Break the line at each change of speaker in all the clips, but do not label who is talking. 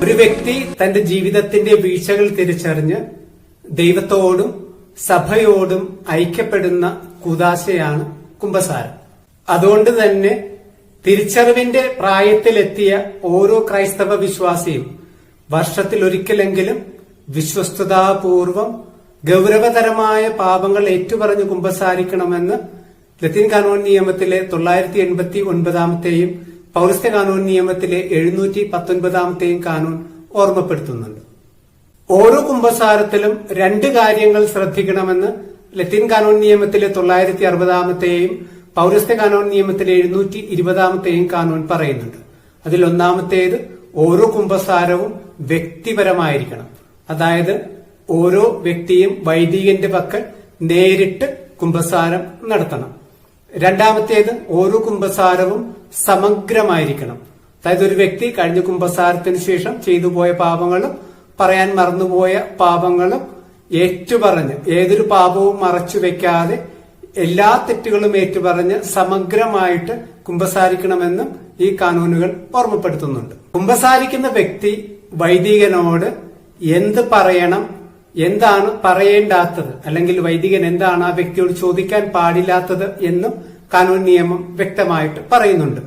ഒരു വ്യക്തി തന്റെ ജീവിതത്തിന്റെ വീഴ്ചകൾ തിരിച്ചറിഞ്ഞ് ദൈവത്തോടും സഭയോടും ഐക്യപ്പെടുന്ന കുദാശയാണ് കുംഭസാരം. അതുകൊണ്ട് തന്നെ തിരിച്ചറിവിന്റെ പ്രായത്തിലെത്തിയ ഓരോ ക്രൈസ്തവ വിശ്വാസിയും വർഷത്തിൽ ഒരിക്കലെങ്കിലും വിശ്വസ്തതാപൂർവം ഗൗരവതരമായ പാപങ്ങൾ ഏറ്റുപറഞ്ഞ് കുമ്പസാരിക്കണമെന്ന് ലത്തീൻ കാനോൺ നിയമത്തിലെ തൊള്ളായിരത്തി എൺപത്തി ഒൻപതാമത്തെയും പൗരസ്ത്യ കാനൂൺ നിയമത്തിലെ എഴുന്നൂറ്റി പത്തൊൻപതാമത്തെയും കാനൂൺ ഓർമ്മപ്പെടുത്തുന്നുണ്ട്. ഓരോ കുംഭസാരത്തിലും രണ്ട് കാര്യങ്ങൾ ശ്രദ്ധിക്കണമെന്ന് ലത്തീൻ കാനൂൺ നിയമത്തിലെ തൊള്ളായിരത്തി അറുപതാമത്തെയും പൗരസ്ത്യ കാനൂൺ നിയമത്തിലെ എഴുന്നൂറ്റി ഇരുപതാമത്തെയും കാനൂൺ പറയുന്നുണ്ട്. അതിൽ ഒന്നാമത്തേത് ഓരോ കുംഭസാരവും വ്യക്തിപരമായിരിക്കണം. അതായത് ഓരോ വ്യക്തിയും വൈദികന്റെ പക്കൽ നേരിട്ട് കുംഭസാരം നടത്തണം. രണ്ടാമത്തേത് ഓരോ കുംഭസാരവും സമഗ്രമായിരിക്കണം. അതായത് ഒരു വ്യക്തി കഴിഞ്ഞ കുംഭസാരത്തിന് ശേഷം ചെയ്തു പോയ പാപങ്ങളും പറയാൻ മറന്നുപോയ പാപങ്ങളും ഏറ്റുപറഞ്ഞ് ഏതൊരു പാപവും മറച്ചു വെക്കാതെ എല്ലാ തെറ്റുകളും ഏറ്റുപറഞ്ഞ് സമഗ്രമായിട്ട് കുംഭസാരിക്കണമെന്നും ഈ കാനൂനുകൾ ഓർമ്മപ്പെടുത്തുന്നുണ്ട്. കുംഭസാരിക്കുന്ന വ്യക്തി വൈദികനോട് എന്ത് പറയണം എന്താണ് പറയേണ്ടാത്തത്? അല്ലെങ്കിൽ വൈദികൻ എന്താണ് ആ വ്യക്തിയോട് ചോദിക്കാൻ പാടില്ലാത്തത് എന്നും കാനൂൻ നിയമം വ്യക്തമായിട്ട് പറയുന്നുണ്ട്.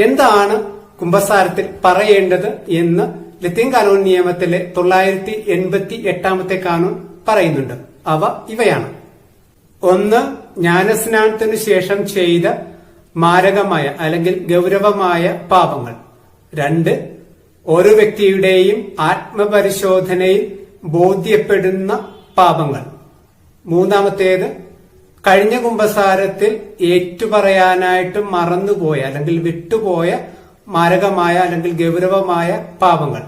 എന്താണ് കുംഭസാരത്തിൽ പറയേണ്ടത് എന്ന് ലത്തീൻ കാനൂൺ നിയമത്തിലെ തൊള്ളായിരത്തി എൺപത്തി എട്ടാമത്തെ കാനൂൺ പറയുന്നുണ്ട്. അവ ഇവയാണ്. ഒന്ന് ജ്ഞാനസ്നാനത്തിനു ശേഷം ചെയ്ത മാരകമായ അല്ലെങ്കിൽ ഗൗരവമായ പാപങ്ങൾ. രണ്ട് ഓരോ വ്യക്തിയുടെയും ആത്മപരിശോധനയിൽ ബോധ്യപ്പെടുന്ന പാപങ്ങൾ. മൂന്നാമത്തേത് കഴിഞ്ഞ കുംഭസാരത്തിൽ ഏറ്റുപറയാനായിട്ട് മറന്നുപോയ അല്ലെങ്കിൽ വിട്ടുപോയ മാരകമായ അല്ലെങ്കിൽ ഗൗരവമായ പാപങ്ങൾ.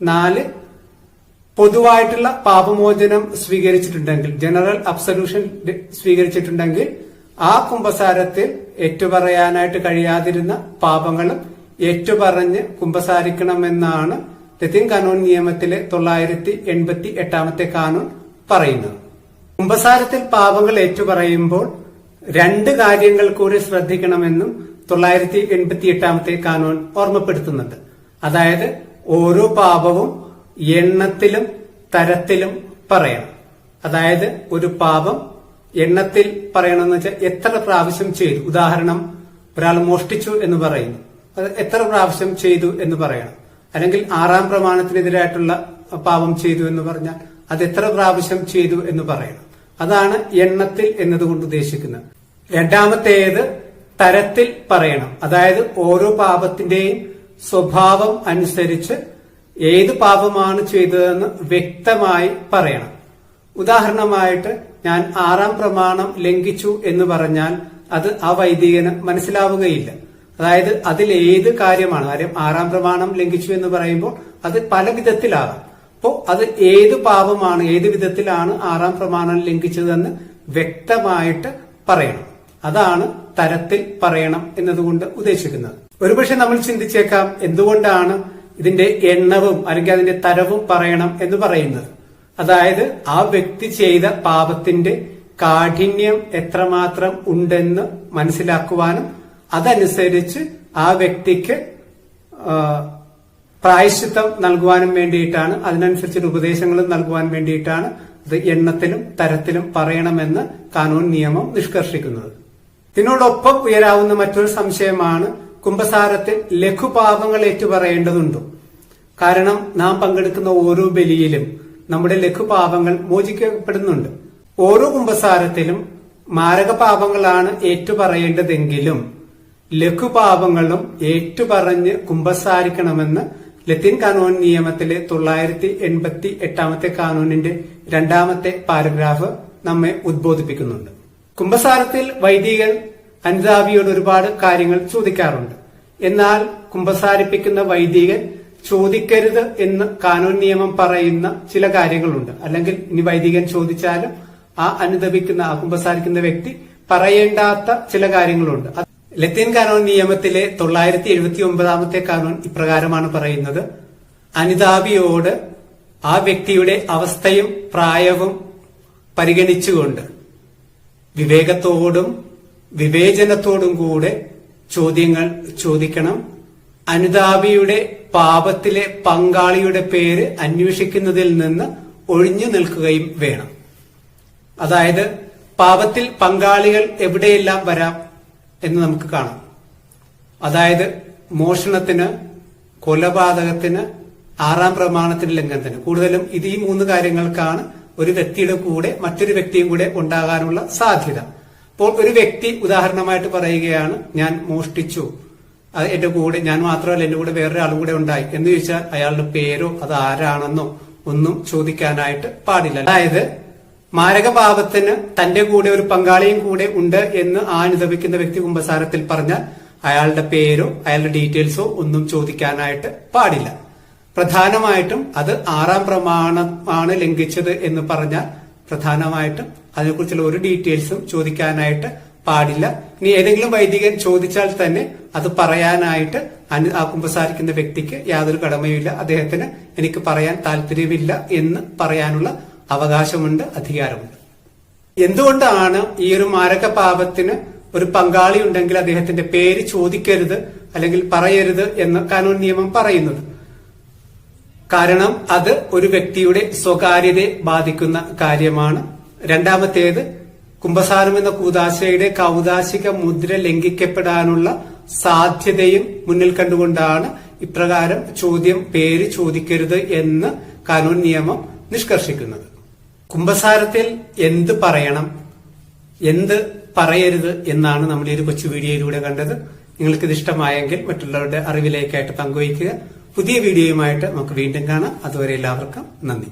നാല് പൊതുവായിട്ടുള്ള പാപമോചനം സ്വീകരിച്ചിട്ടുണ്ടെങ്കിൽ ജനറൽ അബ്സല്യൂഷൻ സ്വീകരിച്ചിട്ടുണ്ടെങ്കിൽ ആ കുംഭസാരത്തിൽ ഏറ്റുപറയാനായിട്ട് കഴിയാതിരുന്ന പാപങ്ങളും ഏറ്റുപറഞ്ഞ് കുംഭസാരിക്കണമെന്നാണ് ലത്തീൻ കാനൂൺ നിയമത്തിലെ തൊള്ളായിരത്തി എൺപത്തി എട്ടാമത്തെ കാനൂൺ പറയുന്നത് കുംഭസാരത്തിൽ പാപങ്ങൾ ഏറ്റുപറയുമ്പോൾ രണ്ട് കാര്യങ്ങൾ കൂടി ശ്രദ്ധിക്കണമെന്നും തൊള്ളായിരത്തി എൺപത്തി എട്ടാമത്തെ കാനൂൺ ഓർമ്മപ്പെടുത്തുന്നുണ്ട്. അതായത് ഓരോ പാപവും എണ്ണത്തിലും തരത്തിലും പറയണം. അതായത് ഒരു പാപം എണ്ണത്തിൽ പറയണമെന്ന് വെച്ചാൽ എത്ര പ്രാവശ്യം ചെയ്തു? ഉദാഹരണം ഒരാൾ മോഷ്ടിച്ചു എന്ന് പറയുന്നു. അത് എത്ര പ്രാവശ്യം ചെയ്തു എന്ന് പറയണം. അല്ലെങ്കിൽ ആറാം പ്രമാണത്തിനെതിരായിട്ടുള്ള പാപം ചെയ്തു എന്ന് പറഞ്ഞാൽ അത് എത്ര പ്രാവശ്യം ചെയ്തു എന്ന് പറയണം. അതാണ് എണ്ണത്തിൽ എന്നതുകൊണ്ട് ഉദ്ദേശിക്കുന്നത്. രണ്ടാമത്തേത് തരത്തിൽ പറയണം. അതായത് ഓരോ പാപത്തിന്റെയും സ്വഭാവം അനുസരിച്ച് ഏത് പാപമാണ് ചെയ്തതെന്ന് വ്യക്തമായി പറയണം. ഉദാഹരണമായിട്ട് ഞാൻ ആറാം പ്രമാണം ലംഘിച്ചു എന്ന് പറഞ്ഞാൽ അത് ആ വൈദികന് മനസ്സിലാവുകയില്ല. അതായത് അതിൽ ഏത് കാര്യമാണ്? കാര്യം ആറാം പ്രമാണം ലംഘിച്ചു എന്ന് പറയുമ്പോൾ അത് പല വിധത്തിലാകാം. അപ്പോ അത് ഏത് പാപമാണ് ഏത് വിധത്തിലാണ് ആറാം പ്രമാണം ലംഘിച്ചതെന്ന് വ്യക്തമായിട്ട് പറയണം. അതാണ് തരത്തിൽ പറയണം എന്നതുകൊണ്ട് ഉദ്ദേശിക്കുന്നത്. ഒരുപക്ഷെ നമ്മൾ ചിന്തിച്ചേക്കാം എന്തുകൊണ്ടാണ് ഇതിന്റെ എണ്ണവും അല്ലെങ്കിൽ അതിന്റെ തരവും പറയണം എന്ന് പറയുന്നത്? അതായത് ആ വ്യക്തി ചെയ്ത പാപത്തിന്റെ കാഠിന്യം എത്രമാത്രം ഉണ്ടെന്ന് മനസ്സിലാക്കുവാനും അതനുസരിച്ച് ആ വ്യക്തിക്ക് പ്രായശ്ചിത്തം നൽകുവാനും വേണ്ടിയിട്ടാണ് അതിനനുസരിച്ചുള്ള ഉപദേശങ്ങൾ നൽകുവാൻ വേണ്ടിയിട്ടാണ് ഇത് എണ്ണത്തിലും തരത്തിലും പറയണമെന്ന് കാനൂൺ നിയമം നിഷ്കർഷിക്കുന്നത്. ഇതിനോടൊപ്പം ഉയരാവുന്ന മറ്റൊരു സംശയമാണ് കുംഭസാരത്തിൽ ലഘുപാപങ്ങൾ ഏറ്റുപറയേണ്ടതുണ്ടോ. കാരണം നാം പങ്കെടുക്കുന്ന ഓരോ ബലിയിലും നമ്മുടെ ലഘുപാപങ്ങൾ മോചിക്കപ്പെടുന്നുണ്ട്. ഓരോ കുംഭസാരത്തിലും മാരകപാപങ്ങളാണ് ഏറ്റുപറയേണ്ടതെങ്കിലും ലഘുപാപങ്ങളും ഏറ്റുപറഞ്ഞ് കുമ്പസാരിക്കണമെന്ന് ലത്തീൻ കാനോൻ നിയമത്തിലെ തൊള്ളായിരത്തി എൺപത്തി എട്ടാമത്തെ കാനൂനിന്റെ രണ്ടാമത്തെ പാരഗ്രാഫ് നമ്മെ ഉദ്ബോധിപ്പിക്കുന്നുണ്ട്. കുംഭസാരത്തിൽ വൈദികൻ അനുതാപിയോട് ഒരുപാട് കാര്യങ്ങൾ ചോദിക്കാറുണ്ട്. എന്നാൽ കുംഭസാരിപ്പിക്കുന്ന വൈദികൻ ചോദിക്കരുത് എന്ന് കാനൂൻ നിയമം പറയുന്ന ചില കാര്യങ്ങളുണ്ട്. അല്ലെങ്കിൽ ഇനി വൈദികൻ ചോദിച്ചാലും ആ അനുദപിക്കുന്ന ആ കുംഭസാരിക്കുന്ന വ്യക്തി പറയേണ്ടാത്ത ചില കാര്യങ്ങളുണ്ട്. ലത്തീൻ കാനോൻ നിയമത്തിലെ തൊള്ളായിരത്തി എഴുപത്തി ഒമ്പതാമത്തെ കാനോൻ ഇപ്രകാരമാണ് പറയുന്നത്. അനിതാപിയോട് ആ വ്യക്തിയുടെ അവസ്ഥയും പ്രായവും പരിഗണിച്ചുകൊണ്ട് വിവേകത്തോടും വിവേചനത്തോടും കൂടെ ചോദ്യങ്ങൾ ചോദിക്കണം. അനുതാപിയുടെ പാപത്തിലെ പങ്കാളിയുടെ പേര് അന്വേഷിക്കുന്നതിൽ നിന്ന് ഒഴിഞ്ഞു നിൽക്കുകയും വേണം. അതായത് പാപത്തിൽ പങ്കാളികൾ എവിടെയെല്ലാം വരാം? എന്ന് നമുക്ക് കാണാം. അതായത് മോഷണത്തിന് കൊലപാതകത്തിന് ആറാം പ്രമാണത്തിന് ലംഘനത്തിന് കൂടുതലും ഇത് ഈ മൂന്ന് കാര്യങ്ങൾക്കാണ് ഒരു വ്യക്തിയുടെ കൂടെ മറ്റൊരു വ്യക്തിയും കൂടെ ഉണ്ടാകാനുള്ള സാധ്യത. അപ്പോൾ ഒരു വ്യക്തി ഉദാഹരണമായിട്ട് പറയുകയാണ് ഞാൻ മോഷ്ടിച്ചു. എന്റെ കൂടെ ഞാൻ മാത്രമല്ല എന്റെ കൂടെ വേറൊരാളും കൂടെ ഉണ്ടായി. എന്ന് ചോദിച്ചാൽ അയാളുടെ പേരോ അത് ആരാണെന്നോ ഒന്നും ചോദിക്കാനായിട്ട് പാടില്ല. അതായത് മാരകപാപത്തിന് തന്റെ കൂടെ ഒരു പങ്കാളിയും കൂടെ ഉണ്ട് എന്ന് അനുദപിക്കുന്ന വ്യക്തി കുമ്പസാരത്തിൽ പറഞ്ഞാൽ അയാളുടെ പേരോ അയാളുടെ ഡീറ്റെയിൽസോ ഒന്നും ചോദിക്കാനായിട്ട് പാടില്ല. പ്രധാനമായിട്ടും അത് ആറാം പ്രമാണമാണ് ലംഘിച്ചത് എന്ന് പറഞ്ഞാൽ പ്രധാനമായിട്ടും അതിനെക്കുറിച്ചുള്ള ഒരു ഡീറ്റെയിൽസും ചോദിക്കാനായിട്ട് പാടില്ല. ഇനി ഏതെങ്കിലും വൈദികൻ ചോദിച്ചാൽ തന്നെ അത് പറയാനായിട്ട് ആ കുമ്പസാരിക്കുന്ന വ്യക്തിക്ക് യാതൊരു കടമയുമില്ല. അദ്ദേഹത്തിന് എനിക്ക് പറയാൻ താല്പര്യമില്ല എന്ന് പറയാനുള്ള അവകാശമുണ്ട് അധികാരമുണ്ട്. എന്തുകൊണ്ടാണ് ഈ ഒരു മാരക പാപത്തിന് ഒരു പങ്കാളി ഉണ്ടെങ്കിൽ അദ്ദേഹത്തിന്റെ പേര് ചോദിക്കരുത് അല്ലെങ്കിൽ പറയരുത് എന്ന് കാനൂൺ നിയമം പറയുന്നത്? കാരണം അത് ഒരു വ്യക്തിയുടെ സ്വകാര്യതയെ ബാധിക്കുന്ന കാര്യമാണ്. രണ്ടാമത്തേത് കുംഭസാരം എന്ന കൂതാശയുടെ കൗതാശിക മുദ്ര ലംഘിക്കപ്പെടാനുള്ള സാധ്യതയും മുന്നിൽ കണ്ടുകൊണ്ടാണ് ഇപ്രകാരം ചോദ്യം പേര് ചോദിക്കരുത് എന്ന് കാനൂൺ നിയമം നിഷ്കർഷിക്കുന്നത്. കുംഭസാരത്തിൽ എന്ത് പറയണം എന്ത് പറയരുത് എന്നാണ് നമ്മൾ ഈ ഒരു കൊച്ചു വീഡിയോയിലൂടെ കണ്ടത്. നിങ്ങൾക്ക് ഇത് ഇഷ്ടമായെങ്കിൽ മറ്റുള്ളവരുടെ അറിവിലേക്കായിട്ട് പങ്കുവയ്ക്കുക. പുതിയ വീഡിയോയുമായിട്ട് നമുക്ക് വീണ്ടും കാണാം. അതുവരെ എല്ലാവർക്കും നന്ദി.